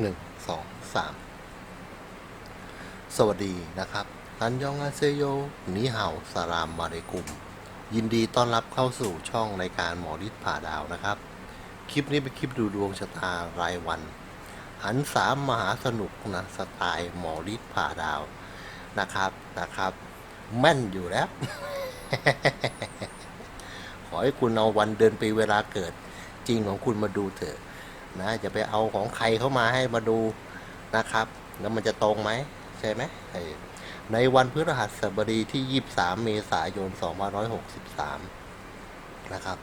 หนึ่งสองสามสวัสดีนะครับอันยองอาเซโยนีเห่าสารามมาเรกุม ยินดีต้อนรับเข้าสู่ช่องในการหมอฤทธิ์ผ่าดาวนะครับ คลิปนี้เป็นคลิปดูดวงชะตารายวัน หันสามมหาสนุกนะสไตล์หมอฤทธิ์ผ่าดาวนะครับนะครับ แม่นอยู่แล้ว อให้คุณเอาวันเดือนปีเวลาเกิดจริงของคุณมาดูเถอะนะจะไปเอาของใครเข้ามาให้มาดูนะครับ แล้วมันจะตรงไหมใช่ไหมในวันพฤหัสบดีที่ 23 เมษายน 2563 นะครับ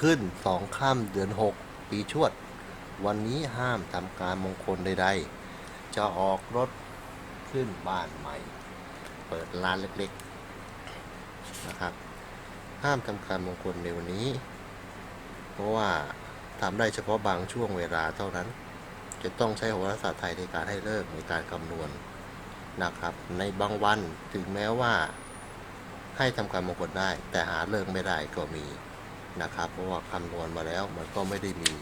ขึ้นสองข้ามเดือน 6 ปีชวด วันนี้ห้ามทำการมงคลใดๆ จะออกรถขึ้นบ้านใหม่ เปิดร้านเล็กๆ นะครับ ห้ามทำการมงคลในวันนี้ เพราะว่าทำได้เฉพาะบางช่วงเวลาเท่านั้น จะต้องใช้โหราศาสตร์ไทยในการให้เลิกในการคำนวณนะครับ ในบางวันถึงแม้ว่า ให้ทำการมงคลได้ แต่หาเลิกไม่ได้ก็มีนะครับ เพราะว่าคำนวณมาแล้วมันก็ไม่ได้มี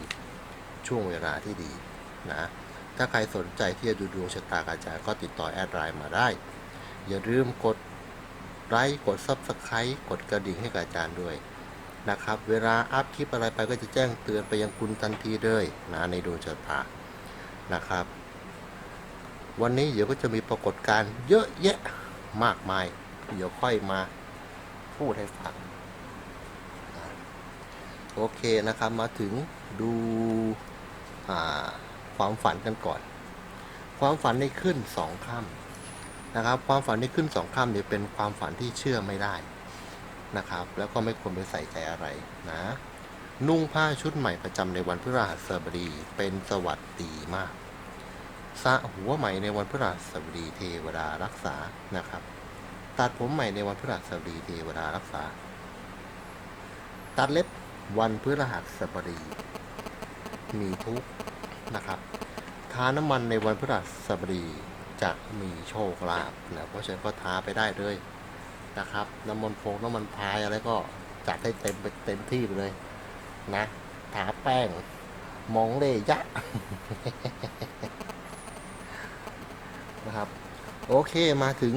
ช่วงเวลาที่ดีนะถ้าใครสนใจที่จะดูดวงชะตากบอาจารย์ก็ติดต่อแอดไลน์มาได้ อย่าลืมกด ไลค์กด Subscribe กดกระดิ่งให้กับอาจารย์ด้วยนะครับ เวลาอัพคลิปอะไรไปก็จะแจ้งเตือนไปยังคุณทันทีเลยนะในดวงชะตานะครับ วันนี้เดี๋ยวก็จะมีปรากฏการณ์เยอะแยะมากมาย เดี๋ยวค่อยมาพูดให้ฟังโอเคนะครับมาถึงดูความฝันกันก่อน ความฝันในขึ้นสองค่ำ นะครับ ความฝันในขึ้นสองค่ำเนี่ยเป็นความฝันที่เชื่อไม่ได้นะครับ แล้วก็ไม่ควรไปใส่ใจอะไรนะ นุ่งผ้าชุดใหม่ประจำในวันพฤหัสบดีเป็นสวัสดีมากสระหัวใหม่ในวันพฤหัสบดีเทวดารักษานะครับ ตัดผมใหม่ในวันพฤหัสบดีเทวดารักษา ตัดเล็บวันพฤหัสบดี มีทุกนะครับ ทาน้ำมันในวันพฤหัสบดี จะมีโชคลาภนะเพราะฉะนั้นก็ทาไปได้เลยนะครับน้ำมันพงน้ำมันพายอะไรก็จัดให้เต็มไปเต็มที่ไปเลยนะทาแป้งมองเลยยะนะครับ โอเคมาถึง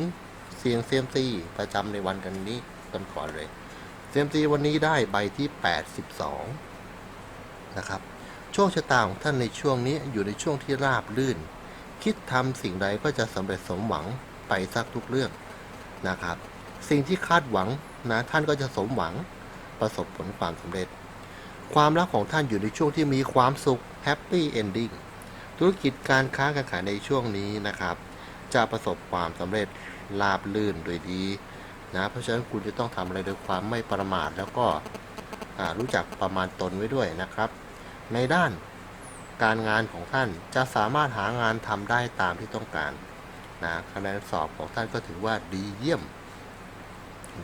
เสียงเซียมซีประจำในวันกันนี้กันก่อนเลยเซียมซีวันนี้ได้ใบที่ 82 นะครับ โชคชะตาของท่านในช่วงนี้อยู่ในช่วงที่ราบลื่น คิดทำสิ่งใดก็จะสำเร็จสมหวังไปสักทุกเรื่องนะครับ สิ่งที่คาดหวังนะท่านก็จะสมหวังประสบผลความสำเร็จ ความรักของท่านอยู่ในช่วงที่มีความสุขแฮปปี้เอนดิ้งธุรกิจการค้าการขายในช่วงนี้นะครับ จะประสบความสำเร็จราบลื่นโดยดีนะเพราะฉะนั้นคุณจะต้องทำอะไรด้วยความไม่ประมาทแล้วก็รู้จักประมาณตนไว้ด้วยนะครับ ในด้าน การงานของท่านจะสามารถหางานทำได้ตามที่ต้องการนะคะแนนสอบของท่านก็ถือว่าดีเยี่ยม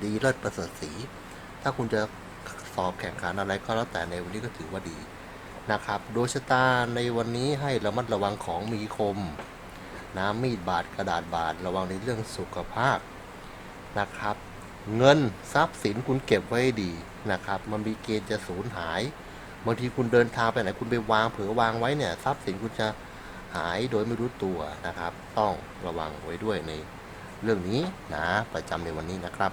ดีเลิศประเสริฐสี ถ้าคุณจะสอบแข่งขันอะไรก็แล้วแต่ในวันนี้ก็ถือว่าดีนะครับดวงชะตาในวันนี้ให้ระมัดระวังของมีคมนะมีดบาดกระดาษบาดระวังในเรื่องสุขภาพนะครับ เงินทรัพย์สินคุณเก็บไว้ดีนะครับ มันมีเกณฑ์จะสูญหาย บางทีคุณเดินทางไปไหนคุณไปวางเผลอวางไว้เนี่ยทรัพย์สินคุณจะหายโดยไม่รู้ตัวนะครับ ต้องระวังไว้ด้วยในเรื่องนี้นะประจำในวันนี้นะครับ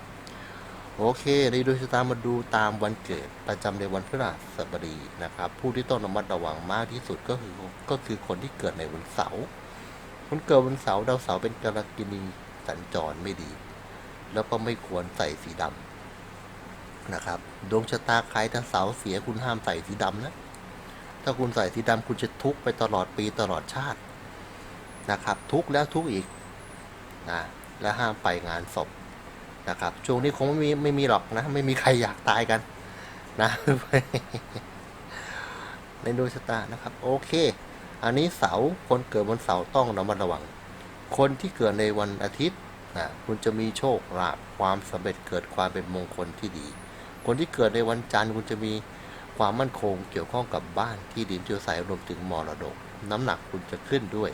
โอเคในดวงชะตามาดูตามวันเกิดประจำในวันพฤหัสบดีนะครับ ผู้ที่ต้องระมัดระวังมากที่สุดก็คือก็คือคนที่เกิดในวันเสาร์คนเกิดวันเสาร์ดาวเสาร์เป็นกรกินีสัญจรไม่ดี แล้วก็ไม่ควรใส่สีดำ นะครับ ดวงชะตาใครถ้าเสาเสียคุณห้ามใส่สีดำนะ ถ้าคุณใส่สีดำคุณจะทุกข์ไปตลอดปีตลอดชาตินะครับ ทุกข์แล้วทุกข์อีกนะและห้ามไปงานศพนะครับช่วงนี้คงไม่มีไม่มีหรอกนะ ไม่มีใครอยากตายกันนะในดวงชะตานะครับ โอเค อันนี้เสาคนเกิดวันเสาร์ต้องระมัดระวัง คนที่เกิดในวันอาทิตย์นะคุณจะมีโชคลาภความสำเร็จเกิดความเป็นมงคลที่ดี คนที่เกิดในวันจันทร์คุณจะมีความมั่นคงเกี่ยวข้องกับบ้านที่ดินที่อาศัยรวมถึงมรดก น้ำหนักคุณจะขึ้นด้วย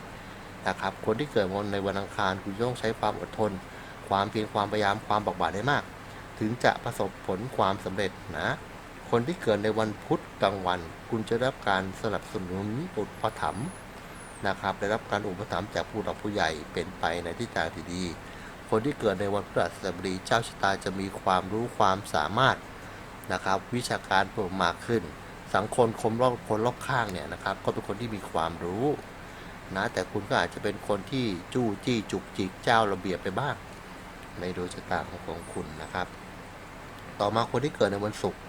นะครับคนที่เกิดวันในวันอังคารคุณต้องใช้ความอดทน ความเพียรความพยายามความบักบาดให้มาก ถึงจะประสบผลความสำเร็จนะคนที่เกิดในวันพุธกลางวัน คุณจะรับการสนับสนุนอุปถัมภ์นะครับได้รับการอุปถัมภ์จากผู้หลักผู้ใหญ่เป็นไปในทิศทางที่ดี คนที่เกิดในวันพฤหัสบดีเจ้าชะตาจะมีความรู้ความสามารถ นะครับ วิชาการเพิ่มมากขึ้น สังคมคนรอบคนรอบข้างเนี่ยนะครับ ก็เป็นคนที่มีความรู้นะแต่คุณก็อาจจะเป็นคนที่จู้จี้จุกจิกเจ้าระเบียบไปบ้าง ในดวงชะตาของของคุณนะครับ ต่อมาคนที่เกิดในวันศุกร์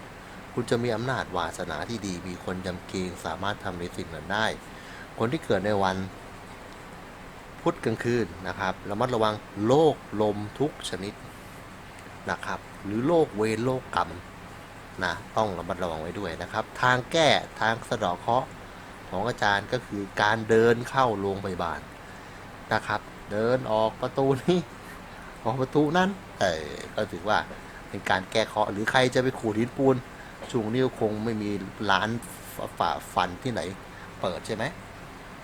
คุณจะมีอำนาจวาสนาที่ดี มีคนยำเกรงสามารถทำในสิ่งนั้นได้ คนที่เกิดในวันพุธกลางคืนนะครับระมัดระวังโรคลมทุกชนิดนะครับ หรือโรคเวรโรคกรรม นะต้องระมัดระวังไว้ด้วยนะครับ ทางแก้ทางสะเดาะเคราะห์ของอาจารย์ก็คือการเดินเข้าโรงพยาบาลนะครับ เดินออกประตูนี้ออกประตูนั้นเออก็ถือว่าเป็นการแก้เคราะห์หรือใครจะไปขูดหินปูนช่วงนี้คงไม่มีร้านฝ่าฟันที่ไหน เปิดใช่ไหม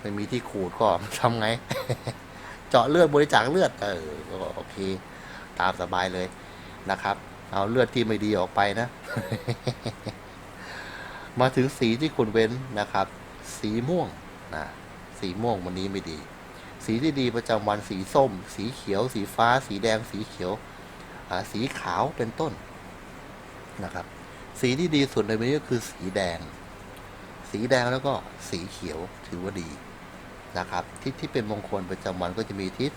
ไม่มีที่ขูดก็ทำไง เจาะเลือดบริจาคเลือดเออก็โอเค ตามสบายเลยนะครับ เอาเลือดที่ไม่ดีออกไปนะ มาถึงสีที่คุณเว้นนะครับ สีม่วงนะสีม่วงวันนี้ไม่ดี สีที่ดีประจำวันสีส้ม สีเขียว สีฟ้า สีแดง สีเขียวสีขาวเป็นต้นนะครับ สีที่ดีสุดในวันนี้ก็คือสีแดง สีแดงแล้วก็สีเขียวถือว่าดีนะครับ ทิศที่เป็นมงคลประจำวันก็จะมีทิศ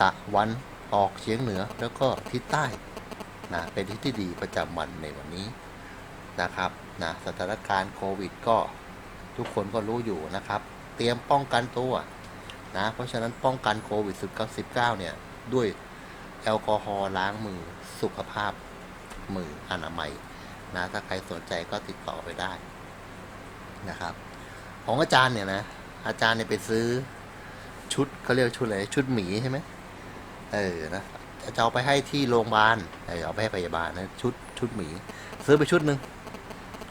ตะวันออกเฉียงเหนือแล้วก็ทิศใต้ นะเป็นทิศที่ดีประจำวันในวันนี้นะครับนะสถานการณ์โควิดก็ทุกคนก็รู้อยู่นะครับ เตรียมป้องกันตัวนะเพราะฉะนั้นป้องกันโควิด19เนี่ยด้วยแอลกอฮอล์ล้างมือสุขภาพมืออนามัยนะถ้าใครสนใจก็ติดต่อไปได้นะครับ ของอาจารย์เนี่ยนะอาจารย์เนี่ยไปซื้อชุดเขาเรียกชุดอะไรชุดหมีใช่ไหมเออนะ จะเอาไปให้ที่โรงพยาบาลเออเอาไปให้พยาบาลนะชุดชุดหมี ซื้อไปชุดหนึ่ง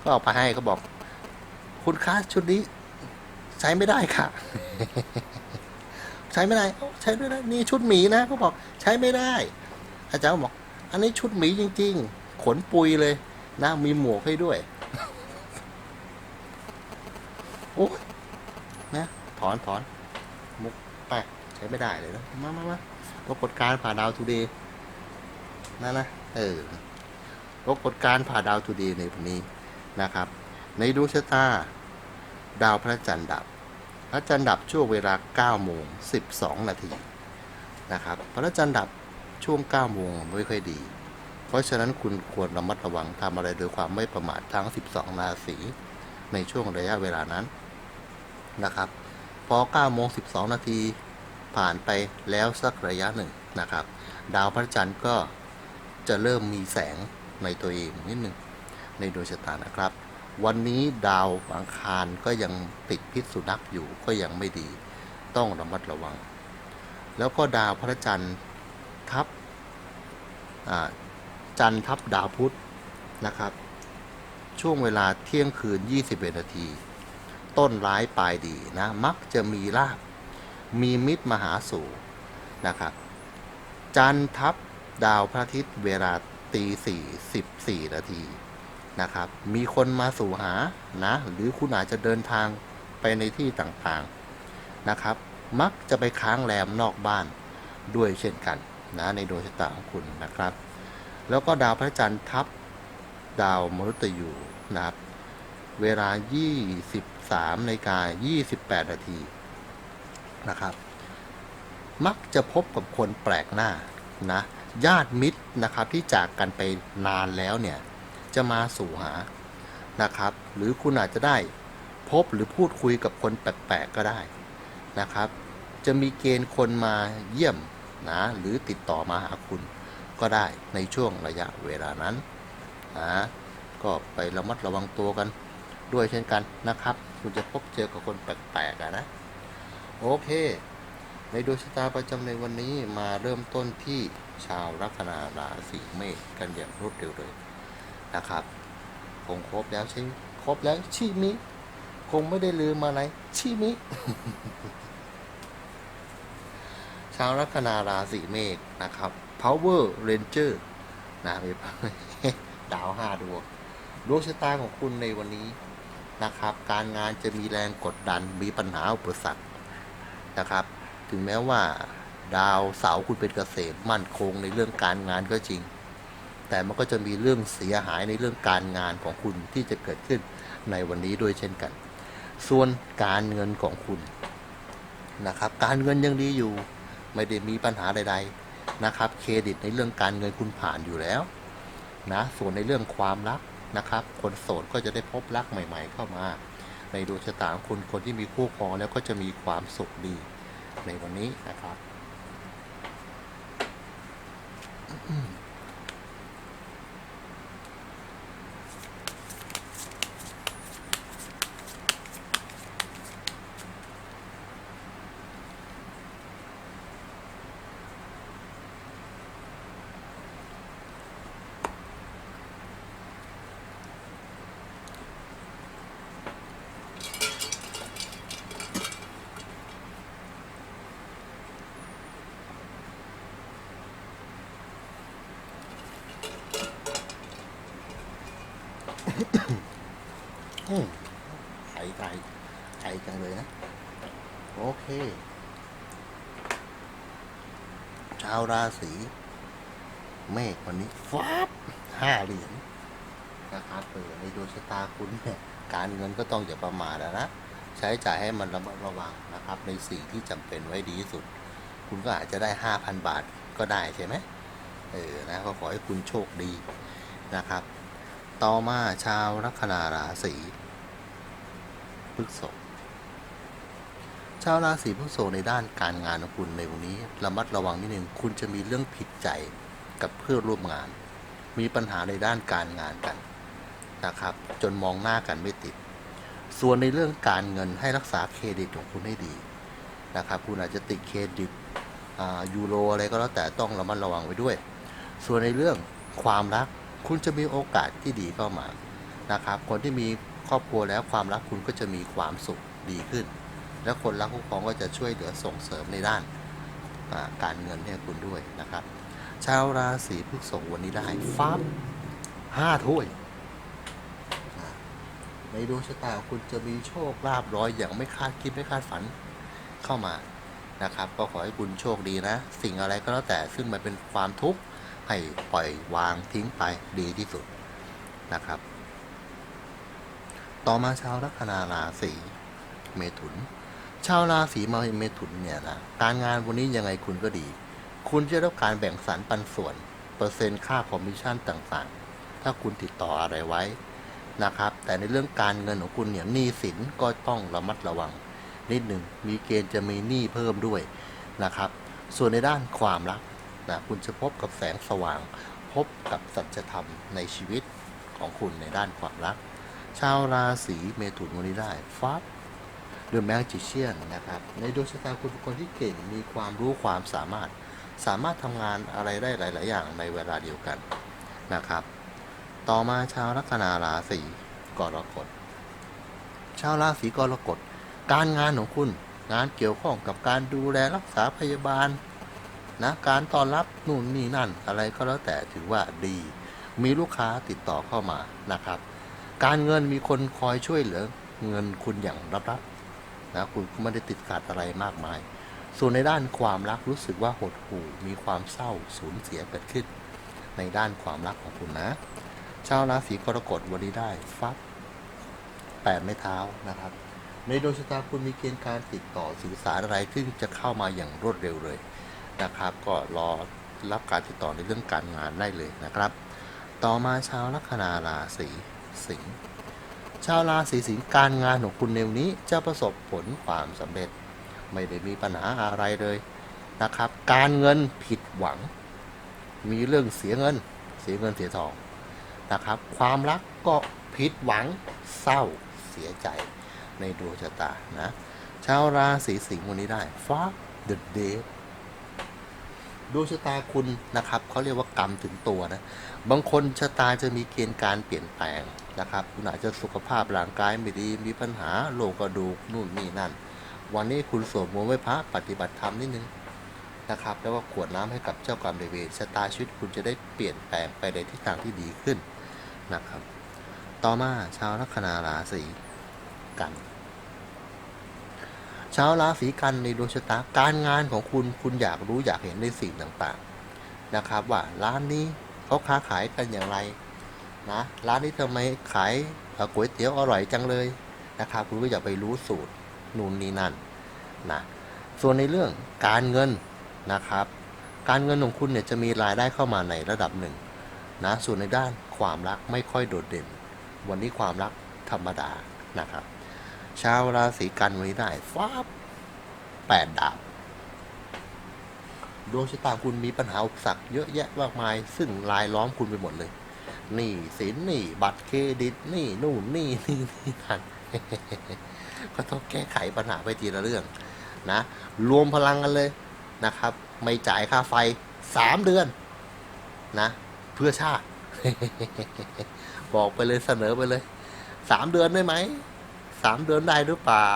ก็เอาไปให้เขาบอก คุณคะชุดนี้ ใช้ไม่ได้ค่ะ ใช้ไม่ได้เอ้าใช้ด้ นี่ชุดหมีนะเขาบอกใช้ไม่ได้ อาจารย์บอก อันนี้ชุดหมีจริง ๆ ขนปุยเลยนะมีหมวกให้ด้วยโอ้ยนะถอนถอนมุกไปใช้ไม่ได้เลยนะมามามา ปรากฏการผ่าดาวทูเดย์นั่นนะเออปรากฏการผ่าดาวทูเดย์ในวันนี้นะครับ ในดวงชะตา ดาวพระจันทร์ดับ พระจันทร์ดับช่วงเวลา9โมง12 นาทีนะครับ พระจันทร์ดับช่วง9โมงไม่ค่อยดี เพราะฉะนั้นคุณควรระมัดระวังทำอะไรโดยความไม่ประมาททั้ง 12 ราศีในช่วงระยะเวลานั้นนะครับ พอ9โมง12 นาที ผ่านไปแล้วสักระยะหนึ่งนะครับ ดาวพระจันทร์ก็จะเริ่มมีแสงในตัวเองนิดหนึ่งในดวงชะตานะครับ วันนี้ดาวอังคารก็ยังติดพิษสุนัขอยู่ก็ยังไม่ดี ต้องระมัดระวัง แล้วก็ดาวพระจันทร์ทับจันทร์ทับดาวพุธนะครับ ช่วงเวลาเที่ยงคืน 21 นาที ต้นร้ายปลายดีนะ มักจะมีลาบ มีมิตรมหาสูนะครับ จันทร์ทับดาวพระอาทิตย์เวลาตีสี่สิบสี่นาทีนะครับ มีคนมาสู่หานะ หรือคุณอาจจะเดินทางไปในที่ต่างๆนะครับ มักจะไปค้างแรมนอกบ้านด้วยเช่นกันนะในดวงชะตาของคุณนะครับ แล้วก็ดาวพระจันทร์ทับดาวมฤตยูนะครับ เวลา 23นาฬิกา28 นาที นะครับ มักจะพบกับคนแปลกหน้านะญาติมิตรนะครับที่จากกันไปนานแล้วเนี่ยจะมาสู่หานะครับ หรือคุณอาจจะได้พบหรือพูดคุยกับคนแปลกๆก็ได้นะครับ จะมีเกณฑ์คนมาเยี่ยมนะหรือติดต่อมาหาคุณก็ได้ในช่วงระยะเวลานั้นนะก็ไประมัดระวังตัวกันด้วยเช่นกันนะครับ คุณจะพบเจอกับคนแปลกๆนะ โอเค ในดวงชะตาประจำในวันนี้มาเริ่มต้นที่ชาวลัคนาราศีเมษกันอย่างรวดเร็วเลยนะครับ คงครบแล้วใช่ครบแล้วชิมิ คงไม่ได้ลืมอะไรชิมิ ชาวลัคนาราศีเมษนะครับ Power Ranger นะมีดาวห้าดวงดวงชะตาของคุณในวันนี้นะครับ การงานจะมีแรงกดดันมีปัญหาอุปสรรค นะครับ ถึงแม้ว่าดาวเสาคุณเป็นเกษตรมั่นคงในเรื่องการงานก็จริง แต่มันก็จะมีเรื่องเสียหายในเรื่องการงานของคุณที่จะเกิดขึ้นในวันนี้ด้วยเช่นกัน ส่วนการเงินของคุณนะครับ การเงินยังดีอยู่ ไม่ได้มีปัญหาใด ๆนะครับ เครดิตในเรื่องการเงินคุณผ่านอยู่แล้วนะ ส่วนในเรื่องความรักนะครับ คนโสดก็จะได้พบรักใหม่ ๆ เข้ามา ในดวงชะตาของคุณคนที่มีคู่ครองแล้วก็จะมีความสุขดีในวันนี้นะครับ อืมไข่ไก่ไข่จังเลยนะ โอเค ชาวราศีเมษวันนี้ฟับห้าเหรียญนะครับเออในดวงชะตาคุณเนี่ยการเงินก็ต้องอย่าประมาทอะนะ ใช้จ่ายให้มันระมัดระวังนะครับ ในสิ่งที่จำเป็นไว้ดีที่สุด คุณก็อาจจะได้ห้าพันบาทก็ได้ใช่ไหมเออนะก็ขอให้คุณโชคดีนะครับ ต่อมาชาวลัคนาราศีพฤษภ ชาวราศีพฤษภในด้านการงานของคุณในวันนี้ระมัดระวังนิดนึงคุณจะมีเรื่องผิดใจกับเพื่อนร่วมงาน มีปัญหาในด้านการงานกันนะครับ จนมองหน้ากันไม่ติด ส่วนในเรื่องการเงินให้รักษาเครดิตของคุณให้ดีนะครับ คุณอาจจะติดเครดิตยูโรอะไรก็แล้วแต่ต้องระมัดระวังไว้ด้วย ส่วนในเรื่องความรักคุณจะมีโอกาสที่ดีเข้ามานะครับ คนที่มีครอบครัวแล้วความรักคุณก็จะมีความสุขดีขึ้น และคนรักคู่ครองก็จะช่วยเหลือส่งเสริมในด้านการเงินให้คุณด้วยนะครับ ชาวราศีพฤษภวันนี้ได้ฟ้าห้าถ้วยในดวงชะตาคุณจะมีโชคลาภร้อยอย่างไม่คาดคิดไม่คาดฝันเข้ามานะครับ ก็ขอให้คุณโชคดีนะ สิ่งอะไรก็แล้วแต่ซึ่งมันเป็นความทุกข์ให้ปล่อยวางทิ้งไปดีที่สุดนะครับ ต่อมาชาวลัคนาราศีเมถุน ชาวราศีมาเมถุนเนี่ยนะการงานวันนี้ยังไงคุณก็ดี คุณจะได้รับการแบ่งสรรปันส่วน เปอร์เซ็นต์ค่าคอมมิชชั่นต่างๆ ถ้าคุณติดต่ออะไรไว้นะครับ แต่ในเรื่องการเงินของคุณเนี่ยหนี้สินก็ต้องระมัดระวัง นิดหนึ่งมีเกณฑ์จะมีหนี้เพิ่มด้วยนะครับ ส่วนในด้านความรักนะคุณจะพบกับแสงสว่าง พบกับสัจธรรมในชีวิตของคุณในด้านความรัก ชาวราศีเมถุนวันนี้ได้ฟับ เดอะแมจิเชียนนะครับ ในดวงชะตาคุณเป็นคนที่เก่ง มีความรู้ความสามารถ สามารถทำงานอะไรได้หลาย ๆ อย่างในเวลาเดียวกันนะครับ ต่อมาชาวลัคนาราศีกรกฎ ชาวราศีกรกฎ การงานของคุณ งานเกี่ยวข้องกับการดูแลรักษาพยาบาลนะการต้อนรับนู่นนี่นั่นอะไรก็แล้วแต่ถือว่าดี มีลูกค้าติดต่อเข้ามานะครับ การเงินมีคนคอยช่วยเหลือเงินคุณอย่างรับๆ นะคุณไม่ได้ติดขัดอะไรมากมาย ส่วนในด้านความรักรู้สึกว่าหดหู่มีความเศร้าสูญเสียเกิดขึ้น ในด้านความรักของคุณนะ ชาวราศีกรกฎวันนี้ได้ฟับแปดไม้เท้านะครับ ในดวงชะตาคุณมีเกณฑ์การติดต่อสื่อสารอะไรซึ่งจะเข้ามาอย่างรวดเร็วเลยนะครับ ก็รอรับการติดต่อในเรื่องการงานได้เลยนะครับ ต่อมาชาวลัคนาราศีสิงห์ ชาวราศีสิงห์การงานของคุณในวันนี้จะประสบผลความสำเร็จ ไม่ได้มีปัญหาอะไรเลยนะครับ การเงินผิดหวัง มีเรื่องเสียเงิน เสียเงินเสียทองนะครับ ความรักก็ผิดหวังเศร้าเสียใจในดวงชะตานะชาวราศีสิงห์วันนี้ได้ฟ้าเดอะเดย์ดวงชะตาคุณนะครับเขาเรียกว่า กรรมถึงตัวนะบางคนชะตาจะมีเกณฑ์การเปลี่ยนแปลงนะครับคุณอาจจะสุขภาพร่างกายไม่ดีมีปัญหาโรคกระดูกนู่นนี่นั่น วันนี้คุณสวดมนต์ไหว้พระปฏิบัติธรรมนิดนึงนะครับ แล้วก็ขวดน้ำให้กับเจ้ากรรมนายเวรชะตาชีวิตคุณจะได้เปลี่ยนแปลงไปในทิศทางที่ดีขึ้นนะครับ ต่อมาชาวลัคนาราศีกันชาวราศีกันในดวงชะตาการงานของคุณคุณอยากรู้อยากเห็นในสิ่งต่างๆ นะครับว่าร้านนี้เขาค้าขายกันอย่างไรนะร้านนี้ทำไมขายก๋วยเตี๋ยวอร่อยจังเลยนะครับคุณก็อย่าไปรู้สูตรนู่นนี่นั่นนะส่วนในเรื่องการเงินนะครับ การเงินของคุณเนี่ยจะมีรายได้เข้ามาในระดับหนึ่งนะส่วนในด้านความรักไม่ค่อยโดดเด่น วันนี้ความรักธรรมดานะครับ ชาวราศีกันวันนี้ได้ฟ้าแปดดาบ ดวงชะตาคุณมีปัญหาอุปสรรคเยอะแยะมากมาย ซึ่งรายล้อมคุณไปหมดเลยหนี่สินหนี่บัตรเครดิตหนี่นู่นหนี่นี่นี่นั่นก็ต้องแก้ไขปัญหาไปทีละเรื่องนะ รวมพลังกันเลยนะครับ ไม่จ่ายค่าไฟสามเดือนนะ เพื่อชาติ บอกไปเลยเสนอไปเลยสามเดือนได้ไหมสามเดือนได้หรือเปล่า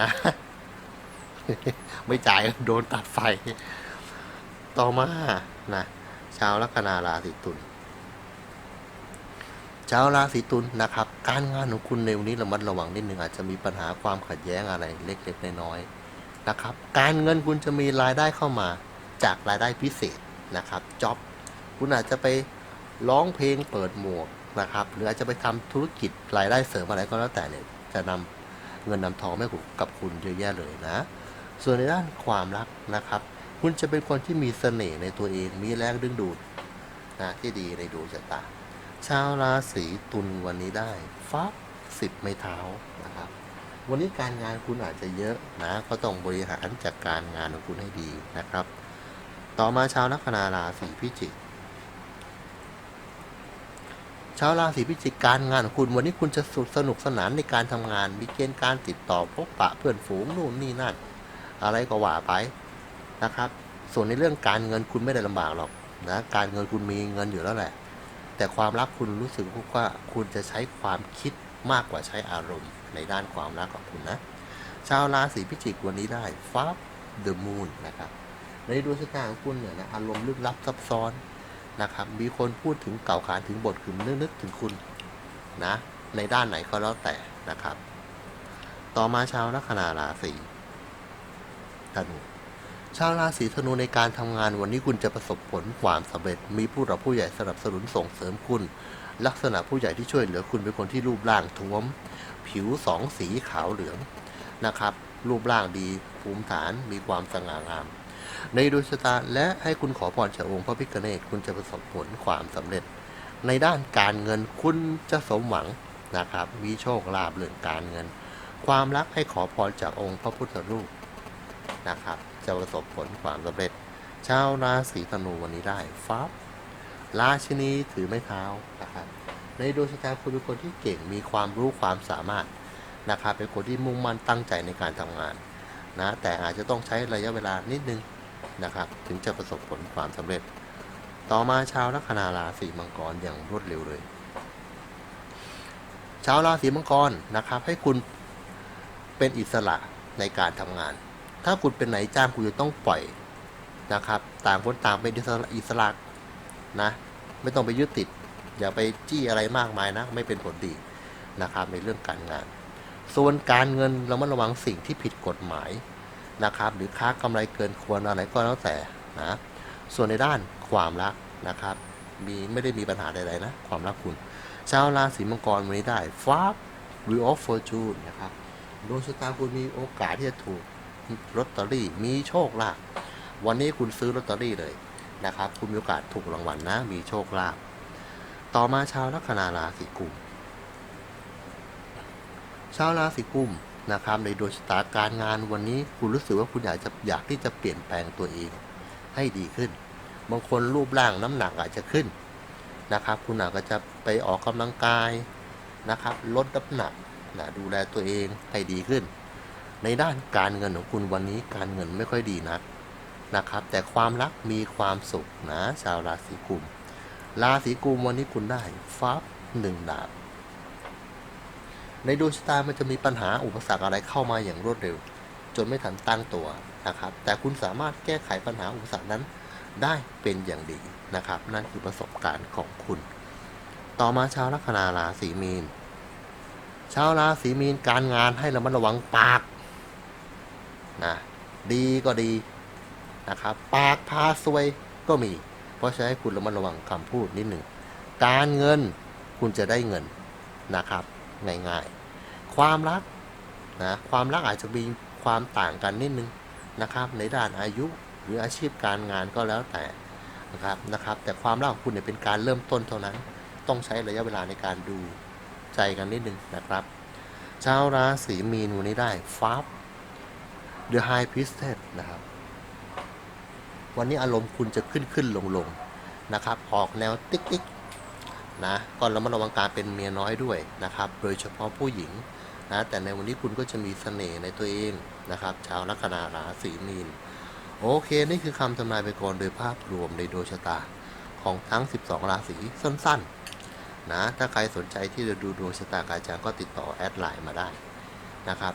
นะ ไม่จ่ายโดนตัดไฟ ต่อมานะชาวลัคนาราศีตุลชาวราศีตุลนะครับ การงานของคุณในวันนี้ระมัดระวังนิดหนึ่งอาจจะมีปัญหาความขัดแย้งอะไรเล็กๆน้อยๆนะครับ การเงินคุณจะมีรายได้เข้ามาจากรายได้พิเศษนะครับจ็อบคุณอาจจะไปร้องเพลงเปิดหมวกนะครับหรืออาจจะไปทำธุรกิจรายได้เสริมอะไรก็แล้วแต่เนี่ยจะนำเงินนำทองให้กับคุณเยอะแยะเลยนะ ส่วนในด้านความรักนะครับ คุณจะเป็นคนที่มีเสน่ห์ในตัวเอง มีแรงดึงดูดนะที่ดีในดวงชะตา ชาวราศีตุลวันนี้ได้ฟับสิบไม้เท้านะครับ วันนี้การงานคุณอาจจะเยอะนะ ก็ต้องบริหารจัดกการงานของคุณให้ดีนะครับ ต่อมาชาวลัคนาราศีพิจิกชาวราศีพิจิกการงานของคุณวันนี้คุณจะสุดสนุกสนานในการทำงาน มีเกณฑ์การติดต่อพบปะเพื่อนฝูงนู่นนี่นั่น อะไรก็ว่าไปนะครับ ส่วนในเรื่องการเงินคุณไม่ได้ลำบากหรอกนะการเงินคุณมีเงินอยู่แล้วแหละ แต่ความรักคุณรู้สึกว่าคุณจะใช้ความคิดมากกว่าใช้อารมณ์ ในด้านความรักของคุณนะชาวราศีพิจิกวันนี้ได้ฟ้าเดอะมูนนะครับในดวงชะตาของคุณเนี่ยนะอารมณ์ลึกลับซับซ้อนนะครับมีคนพูดถึงเก่าขานถึงบทถึงนึกนึกถึงคุณนะในด้านไหนก็แล้วแต่นะครับ ต่อมาชาวลัคนาราศี ธนู ชาวราศีธนูในการทำงานวันนี้คุณจะประสบผลความสำเร็จ มีผู้หลักผู้ใหญ่สนับสนุนส่งเสริมคุณ ลักษณะผู้ใหญ่ที่ช่วยเหลือคุณเป็นคนที่รูปร่างท้วม ผิวสองสีขาวเหลืองนะครับ รูปร่างดีภูมิฐานมีความสง่างาม ในดวงชะตาและให้คุณขอพรจากองค์พระพิฆเนศคุณจะประสบผลความสำเร็จ ในด้านการเงินคุณจะสมหวังนะครับมีโชคลาภเรื่องการเงิน ความรักให้ขอพรจากองค์พระพุทธรูป นะครับ จะประสบผลความสำเร็จ ชาวราศีธนูวันนี้ได้ฟ้าบราชินีถือไม้เท้านะครับในดวงชะตาคุณเป็นคนที่เก่งมีความรู้ความสามารถนะครับเป็นคนที่มุ่งมั่นตั้งใจในการทำงานนะแต่อาจจะต้องใช้ระยะเวลานิดนึงนะครับถึงจะประสบผลความสำเร็จ ต่อมาชาวลัคนาราศีมังกรอย่างรวดเร็วเลย ชาวราศีมังกรนะครับให้คุณเป็นอิสระในการทำงาน ถ้าคุณเป็นนายจ้างคุณจะต้องปล่อยนะครับ ต่างคนต่างเป็นอิสระอิสระนะ ไม่ต้องไปยึดติด อย่าไปจี้อะไรมากมายนะ ไม่เป็นผลดีนะครับในเรื่องการงาน ส่วนการเงินเรามาระวังสิ่งที่ผิดกฎหมายนะครับ หรือค้ากำไรเกินควรอะไรก็แล้วแต่นะส่วนในด้านความรักนะครับ มีไม่ได้มีปัญหาใดๆนะ ความรักคุณ ชาวราศีมังกรวันนี้ได้ฟ้า Wheel of Fortune นะครับดวงชะตาคุณมีโอกาสที่จะถูก ลอตเตอรี่มีโชคลาภวันนี้คุณซื้อลอตเตอรี่เลยนะครับ คุณมีโอกาสถูกรางวัลนะมีโชคลาภต่อมาชาวลัคนาราศีกุมชาวราศีกุมนะครับในดวงชะตาการงานวันนี้คุณรู้สึกว่าคุณอยากจะอยากที่จะเปลี่ยนแปลงตัวเองให้ดีขึ้น บางคนรูปร่างน้ำหนักอาจจะขึ้นนะครับ คุณอาจจะไปออกกำลังกายนะครับ ลดน้ำหนักนะดูแลตัวเองให้ดีขึ้น ในด้านการเงินของคุณวันนี้การเงินไม่ค่อยดีนักนะครับ แต่ความรักมีความสุขนะชาวราศีกุมราศีกุมวันนี้คุณได้ฟ้าหนึ่งดาบในดวงชะตามันจะมีปัญหาอุปสรรคอะไรเข้ามาอย่างรวดเร็ว จนไม่ทันตั้งตัวนะครับ แต่คุณสามารถแก้ไขปัญหาอุปสรรคนั้นได้เป็นอย่างดีนะครับ นั่นคือประสบการณ์ของคุณ ต่อมาชาวลัคนาราศีมีน ชาวราศีมีนการงานให้ระมัดระวังปาก นะดีก็ดีนะครับปากพาซวยก็มี เพราะฉะนั้นให้คุณระมัดระวังคำพูดนิดหนึ่ง การเงินคุณจะได้เงินนะครับง่ายๆ ความรักนะความรักอาจจะมีความต่างกันนิดนึงนะครับในด้านอายุหรืออาชีพการงานก็แล้วแต่นะครับนะครับแต่ความรักของคุณเนี่ยเป็นการเริ่มต้นเท่านั้น ต้องใช้ระยะเวลาในการดูใจกันนิดนึงนะครับชาวราศีมีนวันนี้ได้ฟ้า The High Priestess นะครับ วันนี้อารมณ์คุณจะขึ้นขึ้นลงลงนะครับ ออกแนวติ๊กติ๊กนะก่อนเรามาระวังการเป็นเมียน้อยด้วยนะครับ โดยเฉพาะผู้หญิงนะแต่ในวันนี้คุณก็จะมีเสน่ห์ในตัวเองนะครับ ชาวลัคนาราศีมีน โอเค นี่คือคำทำนายไปก่อนโดยภาพรวมในดวงชะตาของทั้ง 12 ราศีสั้นๆนะถ้าใครสนใจที่จะดูดวงชะตากบอาจารย์ก็ติดต่อแอดไลน์มาได้นะครับ